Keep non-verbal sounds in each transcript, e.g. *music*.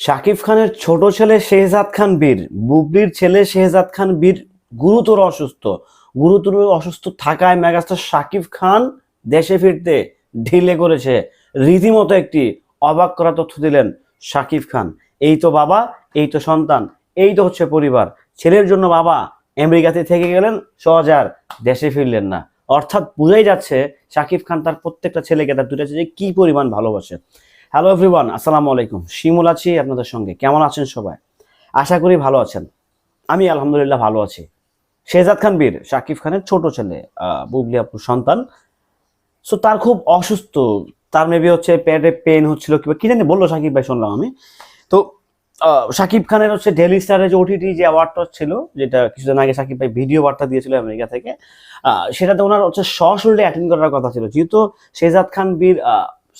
শাকিব খানের ছোট ছেলে শেহজাদ খান বীর, বুবলির ছেলে শেহজাদ খান বীর গুরুতর অসুস্থ। গুরুতর অসুস্থ থাকায় মেগাস্টার শাকিব খান দেশে ফিরতে ঢিলে করেছে। রীতিমতো একটি অবাক করা তথ্য দিলেন শাকিব খান। এই তো বাবা, এই তো সন্তান, এই তো হচ্ছে পরিবার। ছেলের জন্য বাবা আমেরিকাতে থেকে গেলেন, সহজে আর দেশে ফিরলেন না। অর্থাৎ বোঝাই যাচ্ছে, শাকিব খান তার প্রত্যেকটা ছেলেকে তার দুটা ছেলে কি পরিমাণ ভালোবাসে। হ্যালো এভরিওয়ান আসসালামু আলাইকুম শিমুল আছি আপনাদের সঙ্গে। কেমন আছেন সবাই? আশা করি ভালো আছেন। আমি আলহামদুলিল্লাহ ভালো আছি। শেহজাদ খান বীর, শাকিব খানের ছোট ছেলে বুবলি আপুর সন্তান। সো তার খুব অসুস্থ। তার মেবি হচ্ছে পেটে পেন হচ্ছিল কিংবা, কি জানি বলল শাকিব ভাই, শুনলাম আমি। তো শাকিব খানের হচ্ছে ডেলি স্টারের যে ওটিটি যে অ্যাওয়ার্ডটা ছিল, যেটা কিছুদিন আগে শাকিব ভাই ভিডিও বার্তা দিয়েছিল আমেরিকা থেকে সেটাতে ওনার হচ্ছে সশরীরে অ্যাটেন্ড করার কথা ছিল। যেহেতু শেহজাদ খান বীর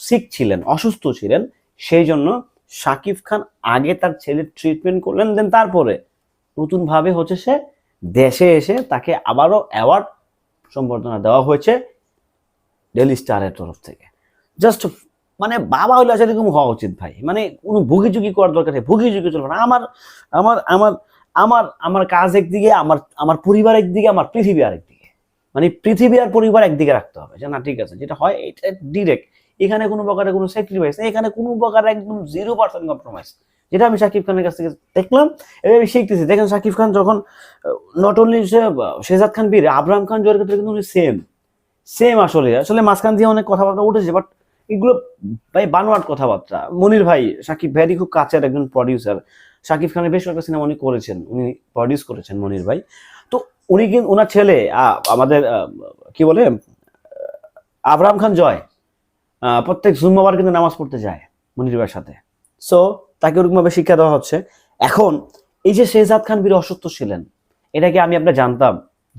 সিক ছিলেন, অসুস্থ ছিলেন, সেই জন্য শাকিব খান আগে তার ছেলের ট্রিটমেন্ট করলেন দেন তারপরে নতুনভাবে হচ্ছে সে দেশে এসে তাকে আবারও অ্যাওয়ার্ড সম্বর্ধনা দেওয়া হয়েছে ডেলি স্টারের তরফ থেকে। জাস্ট মানে বাবা হলে আসলে হওয়া উচিত ভাই। মানে কোনো ভুগিচুগি করার দরকার নেই, ভুগিচুগি চলবে না। আমার আমার আমার আমার আমার কাজ একদিকে, আমার আমার পরিবার একদিকে, আমার পৃথিবী আরেকদিকে। মানে পৃথিবী আর পরিবার একদিকে রাখতে হবে। যে না, ঠিক আছে, যেটা হয়, এটা ডিরেক্ট এখানে কোনো প্রকারের কোনো স্যাক্রিফাইস নেই, এখানে কোনো প্রকার একদম জিরো পার্সেন্ট কম্প্রোমাইজ যেটা আমি শাকিব খানের কাছ থেকে দেখলাম এবং আমি শিখতেছি। দেখেন শাকিব খান যখন নট অনলি শেজাদ খান, বীর আব্রাহাম খান জয়ের ক্ষেত্রে কিন্তু উনি সেম সেম আসলে। আসলে মাঝখান দিয়ে অনেক কথাবার্তা উঠেছে বাট এগুলো ভাই বানোয়াট কথাবার্তা। মনির ভাই শাকিব ভাইয়েরই খুব কাছের একজন প্রডিউসার শাকিব খানের বেশ কয়েকটা সিনেমা উনি করেছেন, উনি প্রডিউস করেছেন মনির ভাই। তো উনি কিন্তু ওনার ছেলে আমাদের কি বলে আবরাম খান জয় প্রত্যেক জুম্মাবার কিন্তু নামাজ পড়তে যায় মনির ভাইয়ের সাথে। সো তাকে ওরকমভাবে শিক্ষা দেওয়া হচ্ছে। এখন এই যে শেহজাদ খান বীর অসুস্থ ছিলেন এটা কি আমি আপনার জানতাম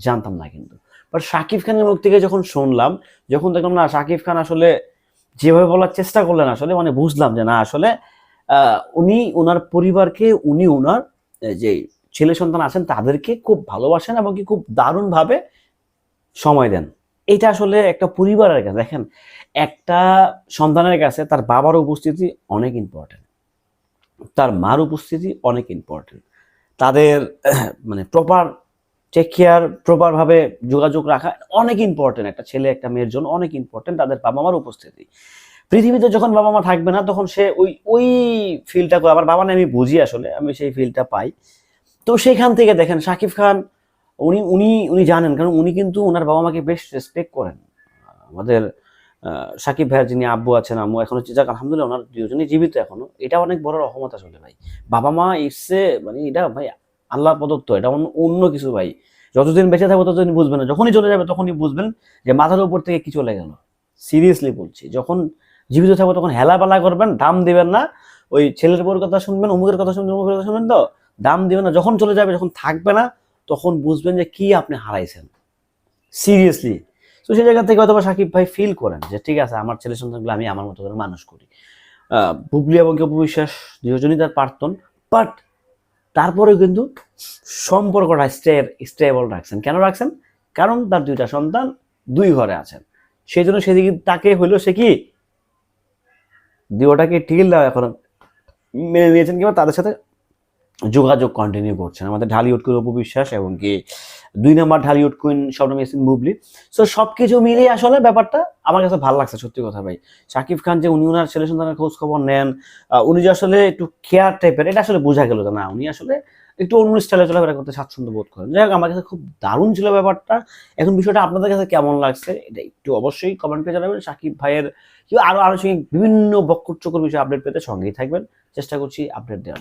জানতাম না কিন্তু। বাট শাকিব খানের মুখ থেকে যখন শুনলাম, যখন দেখলাম, না শাকিব খান আসলে যেভাবে বলার চেষ্টা করলেন আসলে মানে বুঝলাম যে না, আসলে উনি ওনার পরিবারকে, উনি ওনার যে ছেলে সন্তান আছেন, তাদেরকে খুব ভালোবাসেন এবং কি খুব দারুণভাবে সময় দেন। এটা আসলে একটা পরিবারের কাছে দেখেন, একটা সন্তানের কাছে তার বাবার উপস্থিতি অনেক ইম্পর্টেন্ট তার মার উপস্থিতি অনেক ইম্পর্টেন্ট তাদের *clears throat* মানে প্রপার টেক কেয়ার প্রপারভাবে যোগাযোগ রাখা অনেক ইম্পর্টেন্ট একটা ছেলে, একটা মেয়ের জন্য অনেক ইম্পর্টেন্ট তাদের বাবা মার উপস্থিতি। পৃথিবীতে যখন বাবা মা থাকবে না, তখন সে ওই ওই ফিলটা আমার বাবা না আমি বুঝি আসলে, আমি সেই ফিলটা পাই। তো সেখান থেকে দেখেন, শাকিব খান উনি উনি উনি জানেন, কারণ উনি কিন্তু ওনার বাবা মাকে বেশ রেসপেক্ট করেন। আমাদের সাকিব ভাইয়ের যিনি আব্বু আছেন, আম্মু এখনও যাক আলহামদুলিল্লাহ ওনার দুজনেই জীবিত এখনও। এটা অনেক বড় রহমত আসলে ভাই। বাবা মা ইসে মানে এটা ভাই আল্লাহ প্রদত্ত, এটা অন্য কিছু ভাই। যতদিন বেঁচে থাকব ততদিন বুঝবেন না। যখনই চলে যাবে তখনই বুঝবেন যে মাথার উপর থেকে কি চলে গেল। সিরিয়াসলি বলছি, যখন জীবিত থাকব তখন হেলাপালা করবেন, দাম দিবেন না। ওই ছেলের বউর কথা শুনবেন, অমুকের কথা শুনবেন, অমুকের কথা শুনবেন তো, দাম দিবেন না। যখন চলে যাবে, যখন থাকবে না তখন বুঝবেন যে কি আপনি হারাইছেন। সিরিয়াসলি তো সেই জায়গা থেকে হয়তো সাকিব ভাই ফিল করেন যে, ঠিক আছে, আমার ছেলে সন্তানগুলো আমি আমার মতো করে মানুষ করি। বুবলি এবং অপু বিশ্বাস, দুজনই তার প্রার্থন বাট তারপরেও কিন্তু সম্পর্কটা স্টে স্টেবল রাখছেন। কেন রাখছেন? কারণ তার দুইটা সন্তান দুই ঘরে আছেন। সেই জন্য সেদিকে তাকে হইল সে কি? দুটাকে টিল দেওয়া এখন। মেনে নিয়েছেন কিংবা তাদের সাথে যোগাযোগ কন্টিনিউ করছেন। আমাদের ঢালিউড কুইন অপু বিশ্বাস এবং কি দুই নম্বর ঢালিউড কুইন স্বর্ণ ইয়াসিন বুবলি। সো সব কিছু মিলিয়ে আসলে ব্যাপারটা আমার কাছে ভালো লাগছে, সত্যি কথা ভাই। শাকিব খান যে উনি ওনার ছেলে সন্তানের খোঁজ খবর নেন উনি যে আসলে একটু কেয়ার টাইপের এটা আসলে বোঝা গেল না, উনি আসলে একটু অন্য স্টাইলে চলাফেরা করতে স্বাচ্ছন্দ্য বোধ করেন। যাই হোক, আমার কাছে খুব দারুণ ছিল ব্যাপারটা। এখন বিষয়টা আপনাদের কাছে কেমন লাগছে, এটা একটু অবশ্যই কমেন্ট করে জানাবেন। শাকিব ভাইয়ের কি আরও আনুষঙ্গিক বিভিন্ন বক্কর চক্কর বিষয়ে আপডেট পেতে সঙ্গেই থাকবেন। চেষ্টা করছি আপডেট দেওয়ার।